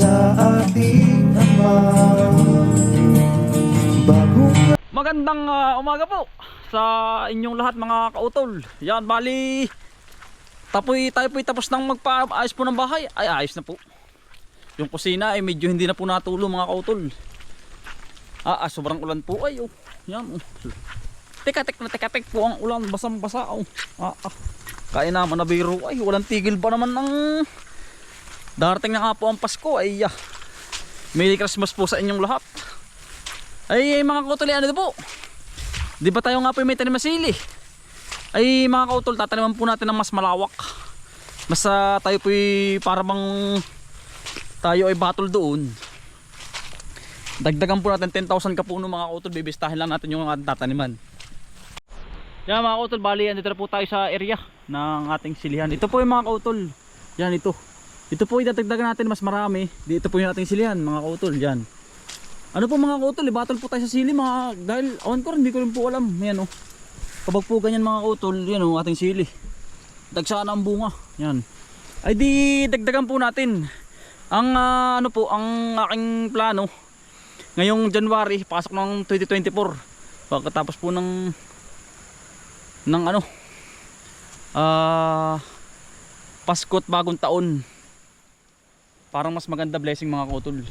sa ating Ama Magandang ah, umaga po sa inyong lahat mga kautol. Yan, bali tapoy tayo po tapos nang magpaayos po ng bahay. Ay, ayos na po. Yung kusina ay medyo hindi na po natulo mga kautol. Ah, ah sobrang ulan po ay oh. Yan oh. Teka-tek na teka-tek po ang ulan, basang-basa oh. Ah, ah. Kaya naman na biro ay walang tigil ba naman ng darating na nga po ang Pasko ay ah. Merry Christmas po sa inyong lahat. Ay mga kautol, ano po? Di ba tayo nga po may tanim na sili? Ay mga kautol, tataniman po natin ng mas malawak. Mas ah, tayo po para bang tayo ay battle doon. Dagdagan po natin 10,000 kapuno mga kautol, bibistahin lang natin yung ating tataniman. Yan mga kautol, bali andito po tayo sa area ng ating silihan. Ito po yung mga kautol. Yan ito. Ito po idadagdagan natin mas marami. Dito po yung ating silihan mga kautol. Yan. Ano po mga kautol, battle po tayo sa sili mga dahil rin, hindi ko rin po alam. Yan oh. Kapag po ganyan mga kautol, yan oh, ating sili. Dagsaan ang bunga. Yan. Ay di dagdagan po natin. Ang ah, ano po, ang aking plano ngayong January, pasok ng 2024. Pagkatapos po ng ng ano ah Pasko at bagong taon. Parang mas maganda blessing mga kautol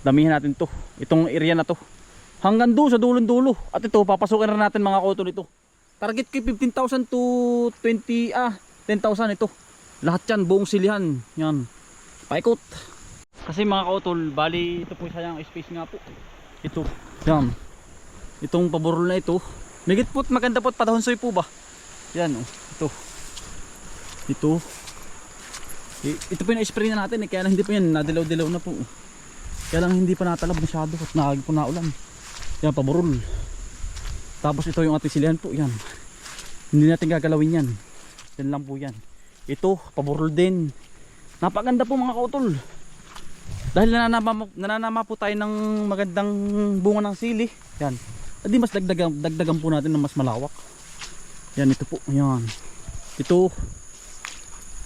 damihan natin to. Itong area na to. Hanggang doon sa dulong dulo. At ito papasukin na natin mga kautol ito. Target ko 15,000 to 20 ah 10,000 ito. Lahat yan buong silihan. Yan. Paikot. Kasi mga kautol bali ito po sayang space nga po. Ito. Yan. Itong paborol na ito. Migit po maganda po at padahonsoy po ba? Yan oh. Ito. Ito ito po yung spray na natin eh, kaya lang hindi po yan nadilaw-dilaw na po kaya lang hindi pa natalab masyado at nakagin po na ulan. Yan, paborol. Tapos ito yung ating silihan po, yan. Hindi natin gagalawin yan. Yan lang po yan. Ito, paborol din. Napaganda po mga kautol. Dahil nananama, nananama po tayo ng magandang bunga ng sili. Yan. Adi mas dagdagan, dagdagan po natin ng mas malawak. Yan, ito po. Yan. Ito.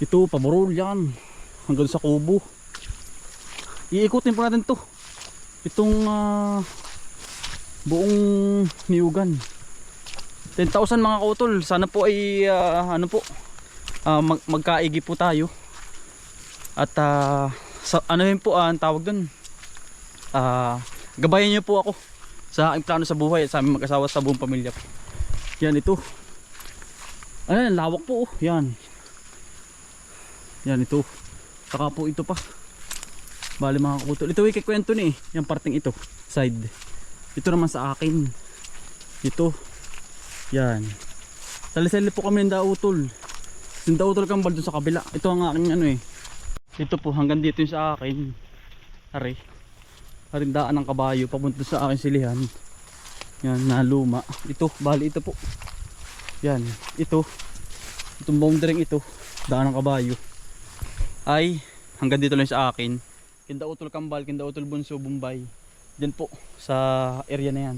Ito, paborol yan. Hanggang sa kubo. Iikutin po natin to. Itong ah, buong niyugan. 10,000 mga kautol. Sana po ay ah, ano po ah, mag magkaigi po tayo. At ah, sa, ano yun po ah, ang tawag dun? Ah, gabayan niyo po ako sa aking plano sa buhay at sa aming mag-asawa sa buong pamilya po. Yan ito. Ayan lawak po oh. yan yan ito saka po ito pa Bali mga kakutol. Ito yung kikwento ni. Yung parting ito. Side. Ito naman sa akin. Ito. Yan. Sali-sali po kami ng dautol. Yung dautol kambal dun sa kabila. Ito ang aking ano eh. Ito po hanggang dito yung sa akin. Ari. Harindaan ng kabayo. Papunta sa akin silihan. Yan. Na luma. Ito. Bali ito po. Yan. Ito. Itong boundary ito. Daan ng kabayo. Ay hanggang dito lang sa akin Kinda Utol Kambal, Kinda Utol Bunso, Bombay. Diyan po sa area na yan.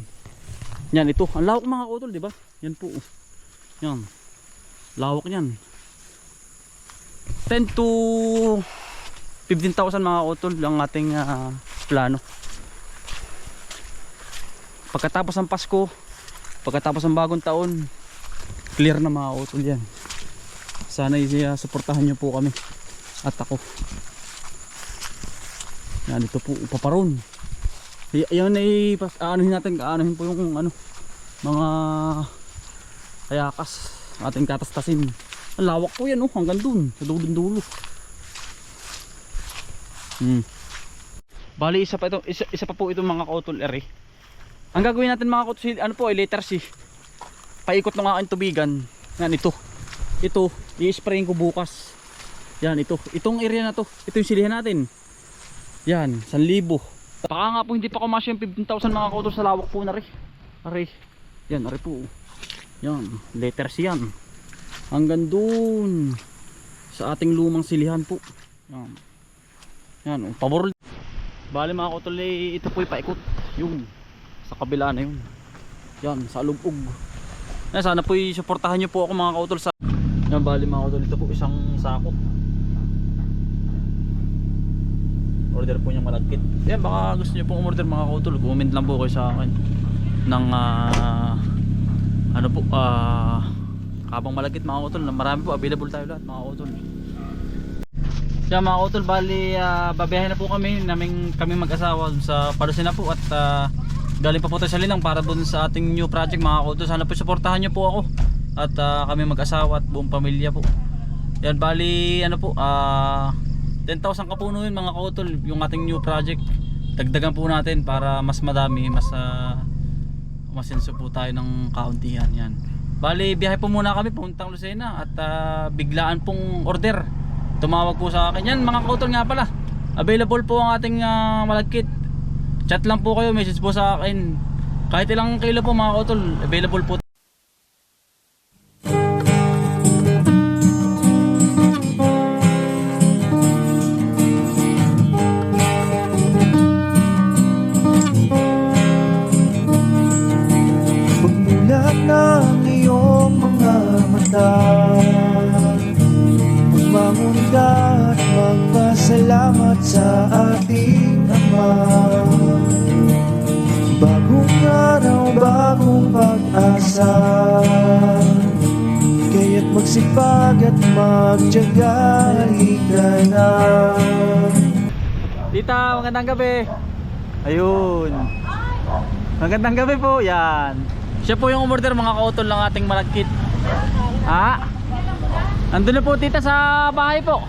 Yan ito, ang lawak mga utol, di ba? Yan po. oh. Yan. Lawak niyan. 10 to 15,000 mga utol ang ating ah, plano. Pagkatapos ng Pasko, pagkatapos ng bagong taon, clear na mga utol yan. Sana uh, suportahan niyo po kami at ako. Yan ito po paparon. Yan ay aanohin natin, aanohin po yung ano mga kayakas ating katastasin. Ang lawak po yan oh, hanggang dun, sa dulong dulo. Hmm. Bali isa pa ito, isa, isa pa po itong mga kautol ere. Ang gagawin natin mga kautol, ano po ay letter C. Paikot ng aking tubigan. Yan ito. Ito, i-sprayin ko bukas. Yan ito. Itong area na to, ito yung silihan natin. Yan, 1,000. Baka nga po hindi pa kumasya yung 15,000 mga kautos sa lawak po na rin. Ari. Yan, ari po. Yan, letters yan. Hanggang dun sa ating lumang silihan po. Yan. Yan, oh, pabor. Bali mga kautol, eh, ito po paikot. Yung sa kabila na yun. Yan, sa lubog. Na sana po i-suportahan niyo po ako mga kautol sa Yan bali mga kautol ito po isang sako. Order po niyang malagkit. Yan baka gusto niyo pong umorder mga kautol, comment lang po kayo sa akin ng ah, ano po ah kabang malagkit mga kautol. Marami po available tayo lahat mga kautol. Kaya mga kautol, bali uh, babiyahin na po kami naming kami mag-asawa sa Palusina po at ah, galing pa po tayo sa Linang para dun sa ating new project mga kautol. Sana po suportahan niyo po ako at ah, kami mag-asawa at buong pamilya po. Yan bali ano po ah 10,000 kapuno yun mga kautol yung ating new project. Dagdagan po natin para mas madami, mas uh, masenso po tayo ng kauntihan yan. Bali biyahe po muna kami puntang Lucena at ah, biglaan pong order tumawag po sa akin yan mga kautol nga pala available po ang ating ah, malagkit chat lang po kayo message po sa akin kahit ilang kilo po mga kautol available po pag-asa Kaya't magsipag at magtyaga Halika na. Tita magandang gabi. Ayun. Magandang gabi po yan. Siya po yung umorder mga kautol ng ating malagkit. Ha? Andun na po tita sa bahay po.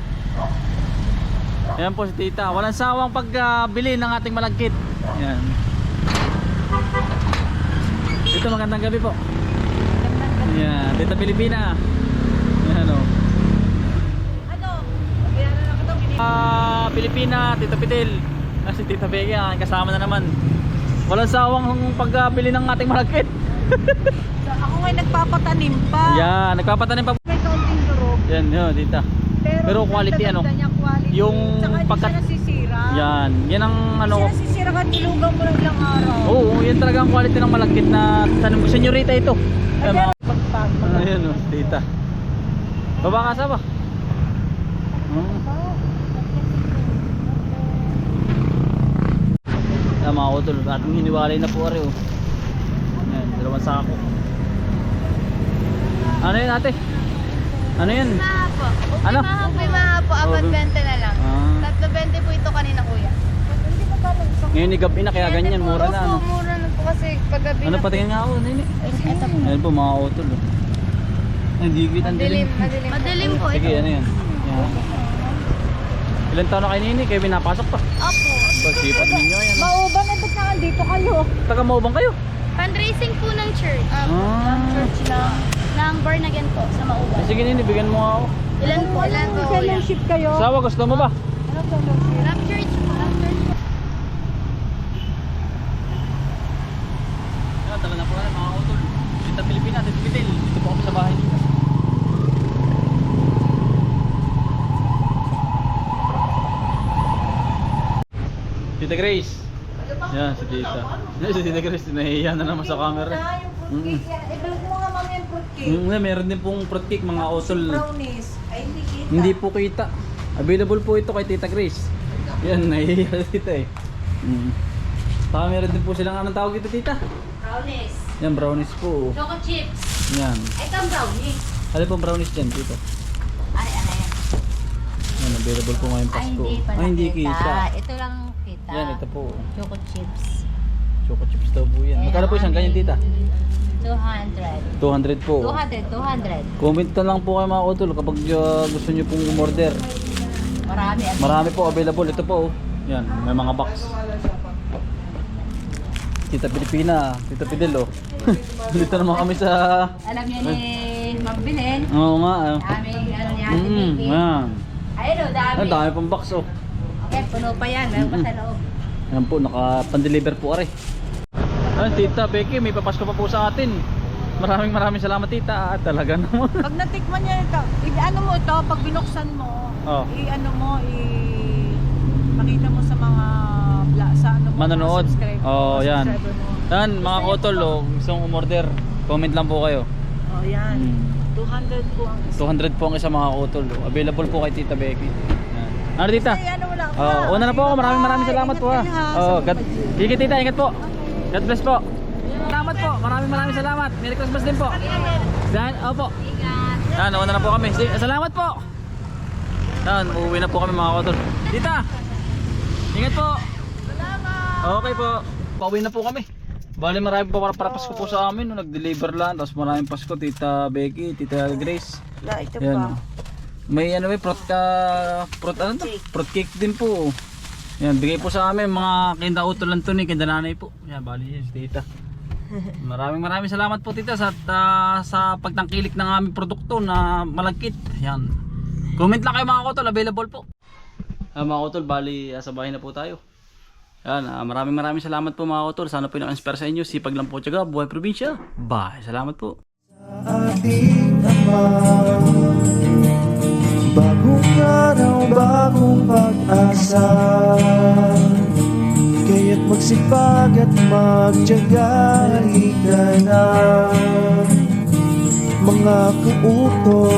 Yan po si tita. Walang sawang pagbili ng ating malagkit. Yan dito magandang gabi po yan tita Pilipina yan o Ano? Kailangan na kita Ah, Pilipina, Tita Pitil. Ah, si Tita Vega, kasama na naman. Walang sawang pagbili ng ating malagkit. Ako ngayon nagpapatanim pa. Yan, nagpapatanim pa. May kaunting durog. Yan, yun, tita. Pero quality, ano? Niya. Yung Tsaka hindi pagkat- siya nasisira. Yan, yan ang ano. Hindi siya nasisira kahit nilugaw mo lang ilang araw. Oo, yan talaga ang quality ng malagkit na tanong ko, senyorita ito. Yan, mga, Pagpag. ano yun, oh, tita. Baba ka sa ba? Hmm. Yan mga utol, ating hiniwalay na po ari oh. Yan, dalawang sako. Ano yun ate? Ano yun? Po. Ano? Po, po. Abot Oh, 20 na lang. Ah. Tatlo 20 po ito kanina kuya. Hindi ba ba isang Ngayon ni gabi na kaya ganyan, mura na ano. Mura na po kasi paggabi Ano na patingin nga ako, nini? Ito po. Ayan po mga utol oh. Ay, digit ang dilim. Madilim, madilim. Madilim po Sige, ito. ano yan? Yan. Ilan taon na kayo nini? Kayo pinapasok pa. Opo. Pagsipag ninyo yan. oh. Mauban na ba't nandito kayo? Taga maubang kayo? Fundraising po ng church. Ah. Church ng, ng born again po sa Mauban. Eh, Sige nini, bigyan mo ako. Ilan po? Ilan po? Fellowship kayo? Sawa, gusto mo ba? Ano fellowship? Love church po. Love church po. Tagal na po na mga utol. Dito Pilipinas, dito Pitil. Dito po kami sa bahay dito. Tita Grace. Yan, si Tita. Yan, si Tita Grace, nahihiya na naman sa camera. Yung fruitcake yan. Ibalik mo nga fruitcake. Mm, na, meron din pong fruitcake mga utol. Brownies. Ay, hindi kita. Hindi po kita. Available po ito kay Tita Grace. Yan, nahihiya Tita eh. Mm. Saka meron din po silang anong tawag dito Tita? Brownies. Yan, brownies po. Choco chips. Yan. Ito ang brownies. Ano pong brownies dyan, Tita? Ay, ano yan? Yan, available po ngayon Ay, Pasko. hindi pala Ay, hindi kita. Ito lang kita. Yan, ito po. Choco chips. Choco chips daw po yan. Magkano po isang ganyan, Tita? 200. 200 po. 200, 200. Comment na lang po kayo mga utol kapag uh, gusto nyo pong umorder. Marami. At Marami po available. Ito po. oh. Yan, may mga box. Tita Pilipina, Tita Pidel oh. Dito naman kami sa... alam niya ni Ma'am Belen. Oo nga. Oh. Daming ano niya, Mm, mm, yan. Ayun o, dami. Ang dami pang box oh. Okay, puno pa yan. Meron pa Mm-mm. sa loob. Yan po, naka-pan-deliver po are. Ah, tita Becky, may papasko pa po sa atin. Maraming maraming salamat tita. Ah, talaga naman. Pag natikman niya ito, i-ano mo ito, pag binuksan mo, Oh. i-ano mo, i- makita mo sa mga bla, sa ano mo, Manonood. mga subscribe- Oh, mga yan. subscriber mo. Yan, mga kotol, oh, gusto mong umorder. Comment lang po kayo. Oh, yan. Hmm. 200 po ang isa. 200 po ang isa mga utol. Available po kay Tita Becky. Yan. Ano Tita? Ay, ano wala ka. Oh, una na po ako. Maraming maraming salamat po ha. Oh, God. Sige Tita, ingat po. God bless po. Salamat po. Maraming maraming salamat. Merry Christmas din po. Dan, opo. Yan, nauna na po kami. Salamat po. Yan, uuwi na po kami mga kotol. Tita, ingat po. Salamat. Okay po. Pauwi na po kami. Bali marami po para, para Pasko po sa amin. No? Nag-deliver lang. Tapos maraming Pasko. Tita Becky, Tita Grace. La, ito Yan. pa. May ano may fruit ka, fruit ano to? Fruit cake din po. Yan, bigay po sa amin mga kinda utol lang to ni kinda nanay po. Yan, bali yan si tita. Maraming maraming salamat po tita sa ta- sa pagtangkilik ng aming produkto na malagkit. Yan. Comment lang kayo mga kotol, available po. Ah, mga kotol, bali sa bahay na po tayo. Yan, ah, maraming maraming salamat po mga kotol. Sana po na-inspire sa inyo. Sipag lang po tiyaga, buhay probinsya. Bye. Salamat po. ating Ama Bagong araw, bagong pag-asa. Kaya't magsipag at magtyaga Halika na. Mga kauto